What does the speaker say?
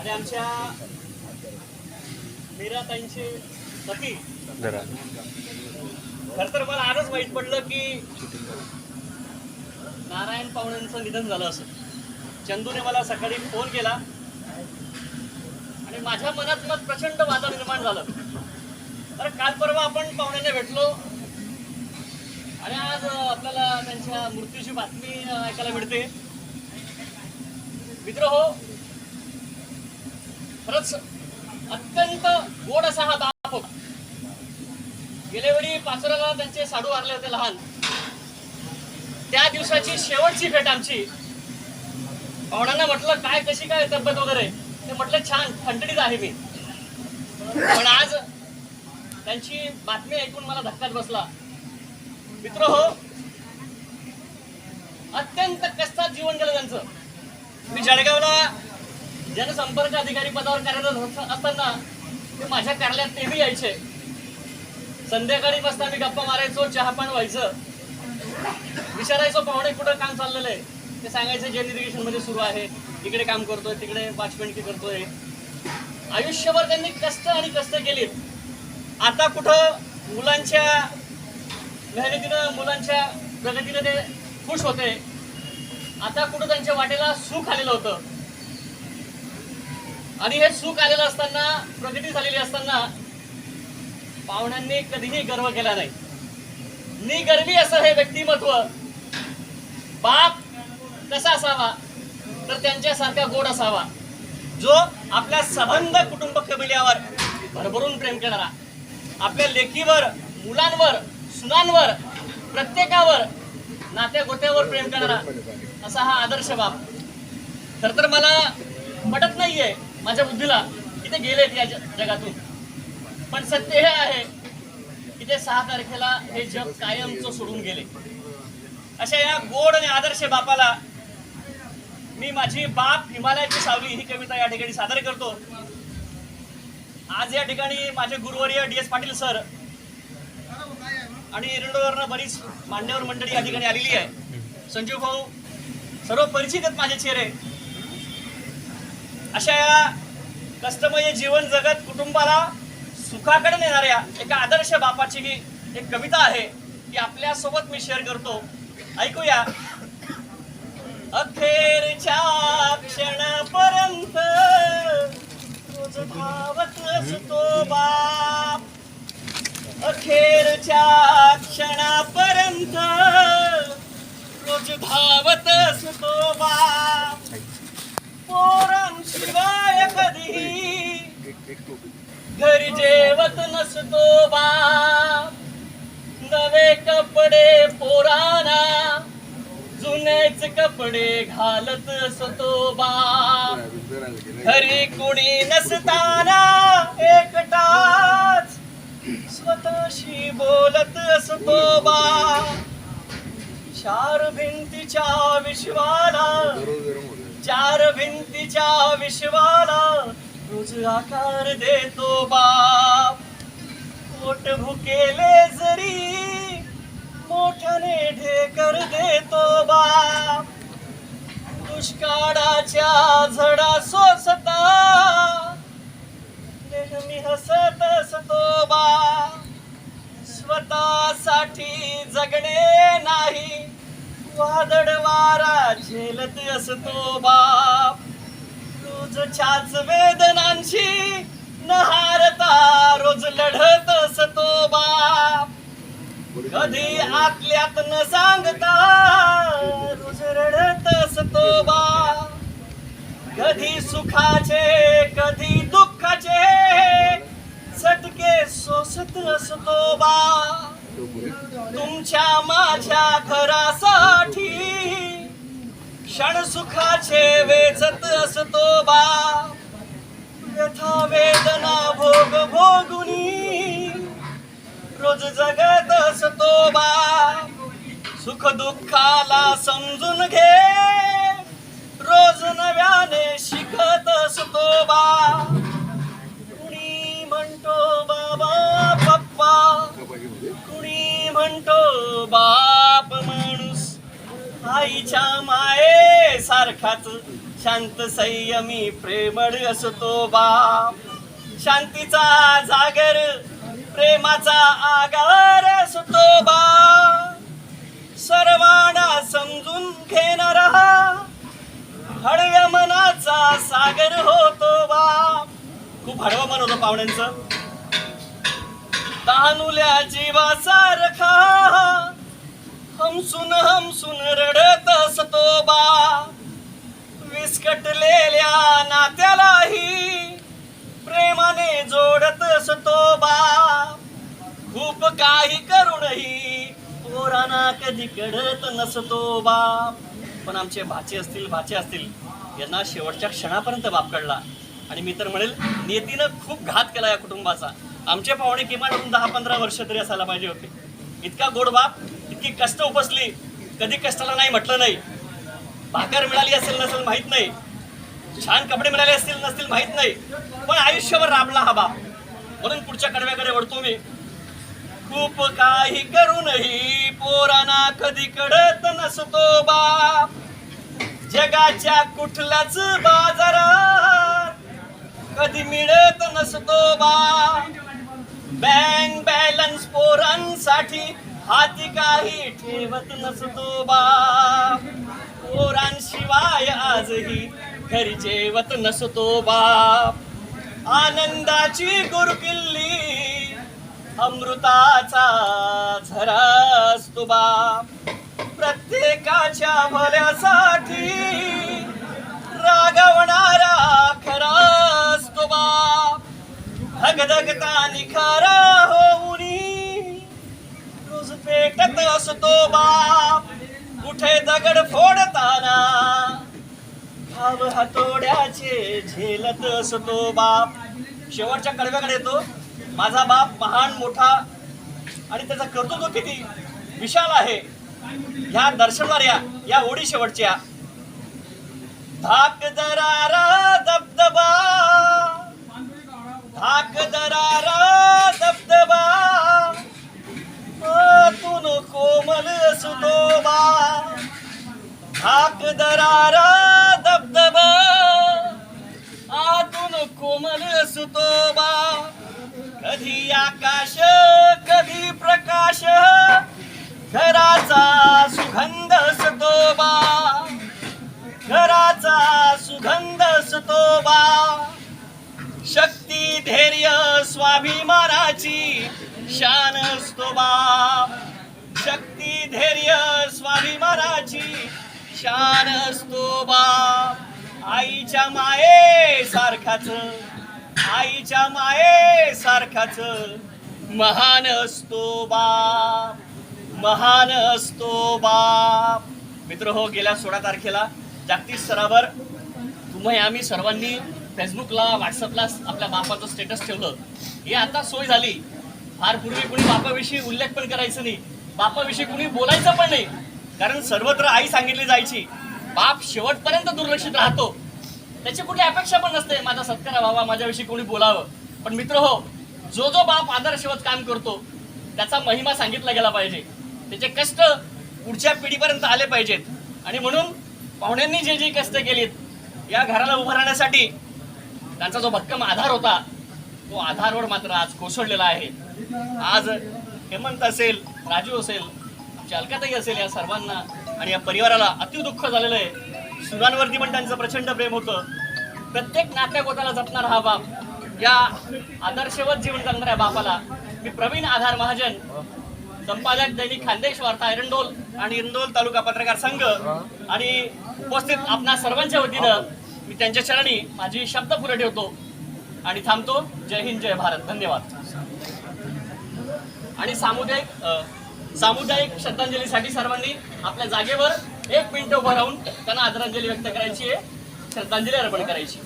आणि आमच्या मीराताईंचे पती. खर तर मला आजच माहीत पडलं की नारायण पाहुण्यांचं निधन झालं असं. चंदूने मला सकाळी फोन केला. आणि माझ्या मनात मग प्रचंड वादळ निर्माण झालं. तर काल परवा आपण पाहुण्यांना भेटलो. आणि आज आपल्याला त्यांच्या मृत्यूची बातमी ऐकायला मिळते. मित्र हो खरंच अत्यंत गोड असा हा बाप होता. गेल्या वेळी पाचोऱ्याला त्यांचे साडू वारले होते लहान. त्या दिवसाची शेवटची भेट आमची. पाहुण्यांना म्हटलं काय कशी काय तब्येत वगैरे? ते म्हटलं छान थंडणीत आहे मी. पण आज त्यांची बातमी ऐकून मला धक्काच बसला. मित्र हो अत्यंत कष्टात जीवन गेलं त्यांचं. मी जळगावला जनसंपर्क अधिकारी पदावर कार्यरत होत- असताना ते माझ्या कार्यालयात नेहमी यायचे. संध्याकाळी मस्त आम्ही गप्पा मारायचो चहा पान व्हायचं. विचारायचो पाहुणे कुठं काम चाललेलं आहे? ते सांगायचं जल इरिगेशनमध्ये सुरू आहे. इकडे काम करतोय तिकडे वाचपेंटी करतोय. आयुष्यभर त्यांनी कष्ट आणि कष्ट केले आता कुठं मुलांच्या मेहनतीनं मुलांच्या प्रगतीनं ते खुश होते. आता कुठं त्यांच्या वाटेला सुख आलेलं होतं. आणि हे सुख आलेलं असताना प्रगती झालेली असताना पाहुण्यांनी कधीही गर्व केला नाही. निगर्वी असं हे व्यक्तिमत्व बाप कसा असावा तर त्यांच्यासारखा गोड असावा जो आपल्या सबंध कुटुंब कबिल्यावर भरभरून प्रेम करणारा आपल्या लेकीवर मुलांवर सुनांवर प्रत्येकावर नात्या गोत्यावर प्रेम करणारा असा हा आदर्श बाप. खर तर मला पटत नाहीये माझ्या बुद्धीला की ते गेलेत या जगातून. पण सत्य हे आहे की ते सहा तारखेला हे जग कायमचं सोडून गेले. अशा या गोड आणि आदर्श बापाला मी माझी बाप हिमालयाची सावली ही कविता या ठिकाणी सादर करतो. आज या ठिकाणी माझे गुरुवर्य डी एस पाटील सर आणि एरंडोवरनं बरीच मान्यवर मंडळी या ठिकाणी आलेली आहे. संजीव भाऊ सर्व परिचित आहेत माझे चेहरे. अशा या कष्टमय जीवन जगत कुटुंबाला सुखाकडे नेणाऱ्या एका आदर्श बापाची ही एक कविता आहे ती आपल्यासोबत मी शेअर करतो. ऐकूया. अखेरच्या क्षणापर्यंत रोज धावत असतो बाप. अखेरच्या क्षणापर्यंत रोज धावत असतो बाप. कधी? घरी जेवत नसतो बाप. नवे कपडे पोराना जुनेच कपडे घालत असतो बाप. घरी कुणी नसताना एकटाच स्वतःशी बोलत असतो बाप. चार भिंतीच्या विश्वाला चार भिंतीच्या विश्वाला रोज आकार देतो बाप. पोट भुकेले जरी मोठ्याने ढेकर देतो बाप. दुष्काळाच्या झडा सोसता नेहमी हसत असतो बाप. स्वतःसाठी जगणे नाही वादळ वारा झेलत असतो बाप. रोजच्याच वेदनांशी नहारता रोज लढत असतो बाप. कधी आतल्यात न सांगता रोज रडत असतो बाप. कधी सुखाचे कधी दुःखाचे सटके सोसत असतो बा तुमच्या माझ्या घरासाठी क्षण सुखाचे वेचत असतो बा. व्यथा वेदना भोग भोगुनी रोज जगत असतो बा. सुख दुःखाला समजून घे. रोज नव्याने शिकत असतो आईच्या माये सारखाच शांत संयमी प्रेमळ असतो बाप. शांतीचा जागर प्रेमाचा आगार असतो बा सर्वांना समजून घेणारा हळव्या मनाचा सागर होतो बाप. खूप हळवं मन होतं पाहुण्यांचं. तहानुल्या जीवासारखा हमसून हमसून रड कटलेल्या नात्यालाही प्रेमाने जोडत असतो बाप. खूप काही करूनही पोरांना कधी कळत नसतो बाप. पण आमचे भाचे असतील भाचे असतील यांना शेवटच्या क्षणापर्यंत बाप कळला. आणि मी तर म्हणेल नियतीनं खूप घात केला या कुटुंबाचा. आमचे पाहुणे किमान अजून दहा पंधरा वर्ष तरी असायला पाहिजे होते. इतका गोड बाप इतकी कष्ट उपसली. कधी कष्टाला नाही म्हटलं नाही. भाकर मिळाली असेल नसेल माहीत नाही. छान कपडे मिळाले असतील नसतील माहीत नाही. पण आयुष्यभर राबला हा बाप. म्हणून पुढच्या कडव्याकडे वळतो मी. खूप काही करूनही पोरांना कधी कडत नसतो बाप. जगाच्या कुठल्याच बाजारात कधी मिळत नसतो बाप. बँक बॅलन्स पोरांसाठी हाती काही ठेवत नसतो बाप. पोरांशिवाय आजही घरी जेवत नसतो बाप. आनंदाची गुरकिल्ली अमृताचा झरा असतो बाप. प्रत्येकाच्या भल्यासाठी रागवणारा खरा असतो बाप. धगधगता निखारा होऊनी रोज पेटत असतो बाप. कुठे दगड फोडताना? भाव हातोड्याचे झेलत असतो बाप. शेवटच्या कडव्याकडे येतो. माझा बाप महान मोठा आणि त्याचा कर्तृत्व किती विशाल आहे. ह्या दर्शनाऱ्या या ओडी शेवटच्या. धाक दरारा दबदबा धाक दरारा दबदबा कोमल सुतोबा धाक दरारा दबदबा आतून कोमल सुतोबा कधी आकाश कधी प्रकाश घराचा सुगंध सुतोबा घराचा सुगंध सुतोबा शक्ती धैर्य स्वाभिमानाची शान असतो धैर्य स्वाभिमानाची शान असतो बाप आईच्या माये सारखाच आईच्या माये सारखाच महान असतो बाप महान असतो बाप मित्र हो गेल्या सोळा तारखेला जागतिक स्तरावर तुम्ही आम्ही सर्वांनी फेसबुकला व्हॉट्सअपला आपल्या बापाचं स्टेटस ठेवलं. हे आता सोय झाली. फार पूर्वी कुणी बापाविषयी उल्लेख पण करायचं नाही. बापाविषयी कुणी बोलायचं पण नाही. कारण सर्वत्र आई सांगितली जायची बाप शेवटपर्यंत दुर्लक्षित राहतो. त्याची कुठली अपेक्षा पण नसते माझा सत्कार व्हावा माझ्याविषयी कोणी बोलावं. पण मित्र हो जो जो बाप आदर्शवत काम करतो त्याचा महिमा सांगितला गेला पाहिजे. त्याचे कष्ट पुढच्या पिढीपर्यंत आले पाहिजेत. आणि म्हणून पाहुण्यांनी जे जे कष्ट केलीत या घराला उभं राहण्यासाठी त्यांचा जो भक्कम आधार होता तो आधारवर मात्र आज कोसळलेला आहे. आज हेमंत असेल राजू असेल आमची अलकाताई असेल या सर्वांना आणि या परिवाराला अति दुःख झालेलं आहे. सुरांवरती पण त्यांचं प्रचंड प्रेम होतं. प्रत्येक नाट्यगोताला जपणारा हा बाप या आदर्शवत जीवन जगणाऱ्या बापाला मी प्रवीण आधार महाजन संपादक दैनिक खानदेश वार्ता एरंडोल आणि इंदोल तालुका पत्रकार संघ आणि उपस्थित आपणा सर्वांच्या वतीनं मी त्यांच्या चरणी माझी शब्द पुढे ठेवतो आणि थांबतो. जय हिंद जय भारत. धन्यवाद. आणि सामुदायिक सामुदायिक श्रद्धांजलीसाठी सर्वांनी आपल्या जागेवर एक मिनिट उभं राहून त्यांना आदरांजली व्यक्त करायची आहे. श्रद्धांजली अर्पण करायची.